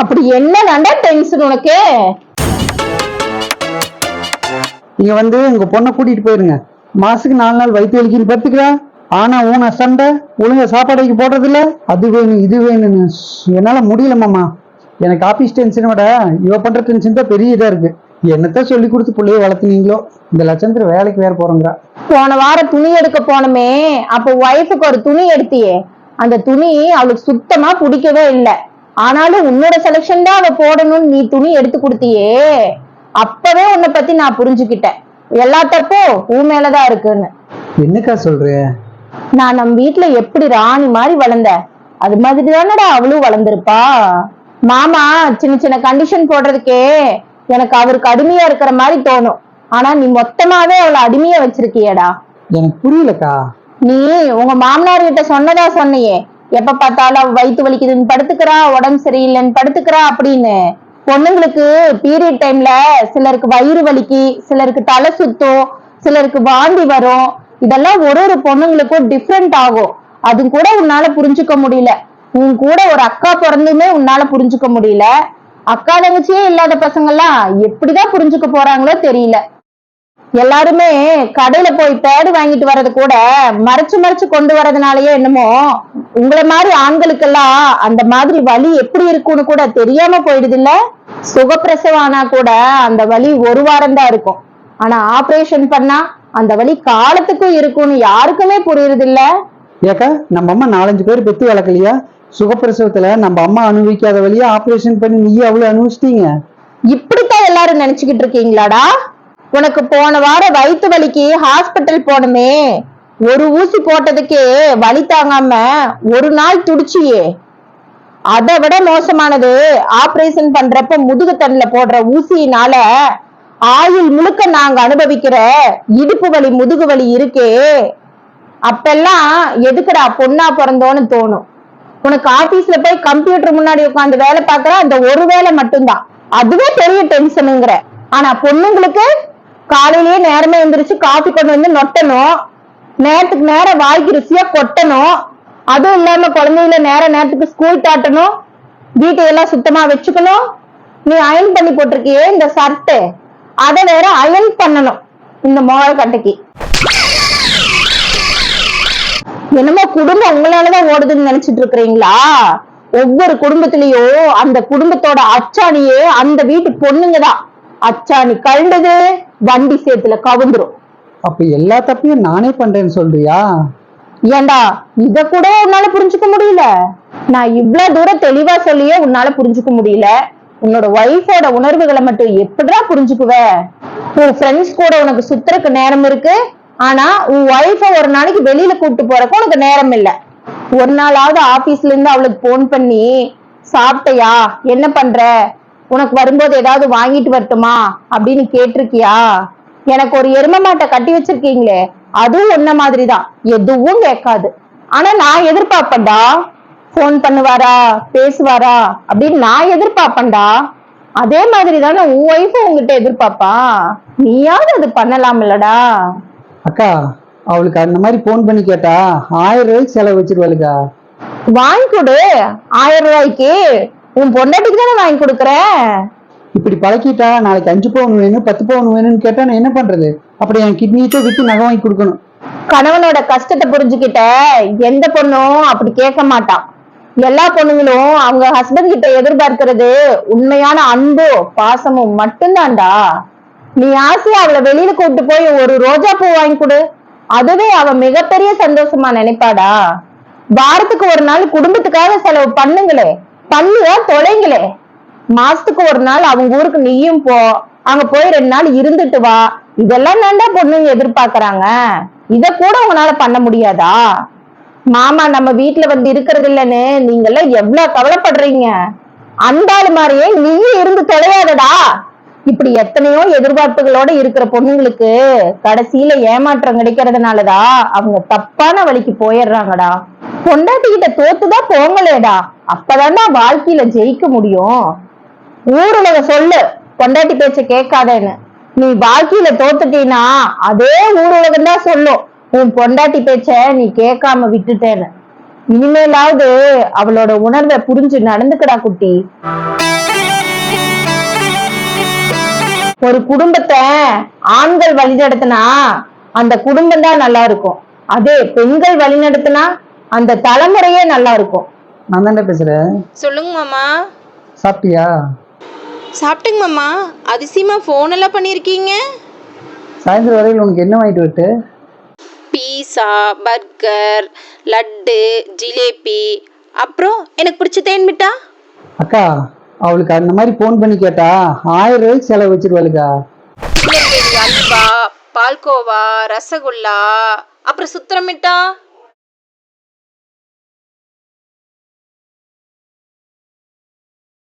அப்படி என்ன தாண்டா டென்ஷன் உனக்கு? நீங்க வந்து உங்க பொண்ணை கூட்டிட்டு போயிருங்க. மாசுக்கு நாலு நாள் வயிற்று வலிக்குன்னு படுத்துக்கிறா ஆனா ஊன சண்டை ஒழுங்கா சாப்பாடு வைக்க போடுறது இல்ல அது வேணும் இது வேணும்னு. என்னால முடியல மாமா. எனக்கு ஆபீஸ் டென்ஷனை விட இவ பண்ற டென்ஷன் தான் பெரிய இதா இருக்கு. என்னத்த சொல்லி கொடுத்து பிள்ளைய வளர்த்துனீங்களோ? இந்த லட்சத்துல வேலைக்கு வேற போறோங்கிறா. போன வாரம் துணி எடுக்க போனோமே அப்ப ஒய்ஃபுக்கு ஒரு துணி எடுத்தியே. அந்த துணி அவளுக்கு சுத்தமா பிடிக்கவே இல்லை. ஆனாலும் உன்னோட செலெக்ஷன் தான் அவ போடணும்னு நீ துணி எடுத்து கொடுத்தியே. அப்பவே உன்னை பத்தி நான் புரிஞ்சுக்கிட்டேன். எல்லா தப்பும் உன் மேலதான் இருக்குன்னு. என்னக்கா சொல்ற? நான் நம்ம வீட்ல எப்படி ராணி மாதிரி வளர்ந்தேன் அது மாதிரி தானடா அவளும் வளர்ந்திருப்பா. மாமா சின்ன சின்ன கண்டிஷன் போடுறதுக்கே எனக்கு அவருக்கு அடிமையா இருக்கிற மாதிரி தோணும். ஆனா நீ மொத்தமாவே அவளை அடிமையா வச்சிருக்கியேடா. எனக்கு புரியலக்கா. நீ உங்க மாமனார் கிட்ட சொன்னதா சொன்னியே. எப்ப பார்த்தாலும் அவ வலிக்குதுன்னு படுத்துக்கிறா உடம்பு சரியில்லைன்னு படுத்துக்கிறா அப்படின்னு. பொண்ணுங்களுக்கு பீரியட் டைம்ல சிலருக்கு வயிறு வலிக்கு சிலருக்கு தலை சுத்தும் சிலருக்கு வாந்தி வரும். இதெல்லாம் ஒரு ஒரு பொண்ணுங்களுக்கும் டிஃப்ரெண்ட் ஆகும். அது கூட உன்னால புரிஞ்சுக்க முடியல. உன் கூட ஒரு அக்கா பிறந்துமே உன்னால புரிஞ்சுக்க முடியல. அக்கா தங்கச்சியே இல்லாத பசங்கெல்லாம் எப்படிதான் புரிஞ்சுக்க போறாங்களோ தெரியல. எல்லாருமே கடையில போய் பேடு வாங்கிட்டு வர்றது கூட மறைச்சு மறைச்சு கொண்டு வரதுனாலயே என்னமோ உங்களை மாதிரி ஆண்களுக்கெல்லாம் அந்த மாதிரி வலி எப்படி இருக்கும்னு கூட தெரியாம போயிடுது இல்ல சுகப்பிரசவம் ஆனா கூட அந்த வலி ஒரு வாரம் தான் இருக்கும். ஆனா ஆபரேஷன் பண்ணா அந்த வலி காலத்துக்கும் இருக்கும்னு யாருக்குமே புரியுறது இல்ல ஏக்கா நம்ம அம்மா நாலஞ்சு பேர் பெத்து வளர்க்கலையா? சுகப்பிரசவத்துல நம்ம அம்மா அனுபவிக்காத வழியா ஆபரேஷன் பண்ணி நீயே அவ்வளவு அனுபவிச்சிட்டீங்க. இப்படித்தான் எல்லாரும் நினைச்சுக்கிட்டு இருக்கீங்களாடா? உனக்கு போன வாரம் வயிற்று வலிக்கு ஹாஸ்பிட்டல் போனமே. ஒரு ஊசி போட்டதுக்கே வலி தாங்காம ஒரு நாள் துடிச்சியே. அதை விட மோசமானது ஆபரேஷன் பண்றப்ப முதுகு போடுற ஊசியினால ஆயுள் முழுக்க நாங்க அனுபவிக்கிற இடுப்பு வலி முதுகு வலி இருக்கே. அப்பெல்லாம் எதுக்குடா பொண்ணா பிறந்தோன்னு தோணும். உனக்கு ஆபீஸ்ல போய் கம்ப்யூட்டர் முன்னாடி உட்காந்து வேலை பார்க்கற? அந்த ஒரு வேலை மட்டும்தான். அதுவே பெரிய டென்ஷனுங்கிற ஆனா பொண்ணுங்களுக்கு காலையிலேயே நேரமே எந்திரிச்சு காஃபி கொண்டு வந்து நொட்டணும். நேரத்துக்கு நேரம் வாய்க்கு ருசியா கொட்டணும். அதுவும் இல்லாம குழந்தைகள நேர நேரத்துக்கு ஸ்கூல் தாட்டணும் வீட்டையெல்லாம் சுத்தமா வச்சுக்கணும். நீ அயன் பண்ணி போட்டிருக்கியே இந்த சர்ட்டு அதை வேற அயன் பண்ணணும். இந்த மோக கட்டைக்கு. என்னமோ குடும்பம் உங்களாலதான் ஓடுதுன்னு நினைச்சிட்டு இருக்கிறீங்களா? ஒவ்வொரு குடும்பத்திலயும் அந்த குடும்பத்தோட அச்சாணியே அந்த வீட்டு பொண்ணுங்க தான் அச்சாணி கழுந்தது வண்டி சேத்துல கவுந்துரும். அப்ப எல்லா தப்பையும் நானே பண்றேன்னு சொல்றியா? ஏண்டா இத கூட உன்னால புரிஞ்சுக்க முடியல. நான் இவ்வளவு தூரம் தெளிவா சொல்லியே உன்னால புரிஞ்சுக்க முடியல. உன்னோட ஒய்ஃபோட உணர்வுகளை மட்டும் எப்படிடா புரிஞ்சுக்குவ? உன் ஃப்ரெண்ட்ஸ் கூட உனக்கு சுத்துறதுக்கு நேரம் இருக்கு. ஆனா உன் ஒய்ஃப ஒரு நாளைக்கு வெளியில கூட்டு போறக்கு உனக்கு நேரம் இல்ல. ஒரு நாளாவது ஆபீஸ்ல இருந்து அவளுக்கு போன் பண்ணி சாப்பிட்டையா? என்ன பண்ற? உனக்கு வரும்போது ஏதாவது வாங்கிட்டு வரட்டுமா அப்படின்னு கேட்டிருக்கியா? எனக்கு ஒரு எரும மாட்டை கட்டி வச்சிருக்கீங்களே அதுவும் ஒன்ன மாதிரிதான். எதுவும் கேட்காது. ஆனா நான் எதிர்பார்ப்பேன்டா. ஃபோன் பண்ணுவாரா? பேசுவாரா? அப்படின்னு நான் எதிர்பார்ப்பேன்டா. அதே மாதிரி தானே உன் ஒய்ஃபும் உங்ககிட்ட எதிர்பார்ப்பா? நீயாவது அது பண்ணலாம் இல்லடா. அக்கா அவளுக்கு அந்த மாதிரி போன் பண்ணி கேட்டா ஆயிரம் ரூபாய்க்கு செலவு வச்சிருவாளுக்கா. வாங்கி கொடு. ஆயிரம் ரூபாய்க்கு. உன் பொண்டாட்டிக்கு தானே வாங்கி கொடுக்குறேன் இப்படி பழக்கிட்டா நாளைக்கு அஞ்சு பவுன் வேணும் பத்து பவுன் வேணும்னு கேட்டா நான் என்ன பண்றது? அப்படி என் கிட்னியை வித்து நகை வாங்கி கொடுக்கணும். கணவனோட கஷ்டத்தை புரிஞ்சுக்கிட்ட எந்த பொண்ணும் அப்படி கேட்க மாட்டான் எல்லா பொண்ணுங்களும் அவங்க ஹஸ்பண்ட் கிட்ட எதிர்பார்க்கிறது உண்மையான அன்பும் பாசமும் மட்டும்தான்டா. நீ ஆசையா அவளை வெளியில கூப்பிட்டு போய் ஒரு ரோஜா பூ வாங்கி கொடு. அதுவே அவ மிகப்பெரிய சந்தோஷமா நினைப்பாடா. வாரத்துக்கு ஒரு நாள் குடும்பத்துக்காக செலவு பண்ணுங்களே. பள்ளியா தொலைங்களே மாசத்துக்கு ஒரு நாள் அவங்க ஊருக்கு நீயும் போ. அங்க போய் ரெண்டு நாள் இருந்துட்டு வா. இதெல்லாம் தாண்டா பொண்ணுங்க எதிர்பார்க்கறாங்க. இத கூட உங்களால பண்ண முடியாதா? மாமா நம்ம வீட்டுல வந்து இருக்கிறது இல்லைன்னு நீங்க எல்லாம் எவ்வளவு கவலைப்படுறீங்க? அந்த ஆளு மாதிரியே நீயும் இருந்து தொலையாதடா. இப்படி எத்தனையோ எதிர்பார்ப்புகளோட இருக்கிற பொண்ணுங்களுக்கு கடைசியில ஏமாற்றம் கிடைக்கிறதுனாலதான் அவங்க தப்பான வழிக்கு போயிடுறாங்கடா. பொண்டாட்டி கிட்ட தோத்துதான் போங்களேடா. அப்பதான்டா வாழ்க்கையில ஜெயிக்க முடியும். ஊருலக சொல்லு. பொண்டாட்டி பேச்ச கேட்காதேன்னு. நீ வாழ்க்கையில தோத்துட்டீனா அதே ஊருலகம் தான் சொல்லும். உன் பொண்டாட்டி பேச்ச நீ கேட்காம விட்டுட்டேன்னு. இனிமேலாவது அவளோட உணர்வை புரிஞ்சு நடந்துக்கடா குட்டி. ஒரு குடும்பத்தை ஆண்கள் வழிநடத்தினா அந்த குடும்பம் தான் நல்லா இருக்கும். அதே பெண்கள் வழிநடத்தினா அந்த தலைமுறையே நல்லா இருக்கும். நான் தானே பேசுறேன். சொல்லுங்க மாமா. சாப்பிட்டியா? சாப்பிட்டுங்க மாமா. அதிசயமா ஃபோன் எல்லாம் பண்ணியிருக்கீங்க சாயந்தரம் வரையில் உனக்கு என்ன வாங்கிட்டு விட்டு? Pizza burger laddu jalebi. அப்புறம் எனக்கு பிடிச்ச தேன் மிட்டா அக்கா அவளுக்கு அந்த மாதிரி ஃபோன் பண்ணி கேட்டா ஆயிரம் ரூபாய்க்கு செலவு வச்சிருவாளுக்கா. அல்வா பால்கோவா ரசகுல்லா அப்புறம் சுத்திர மிட்டா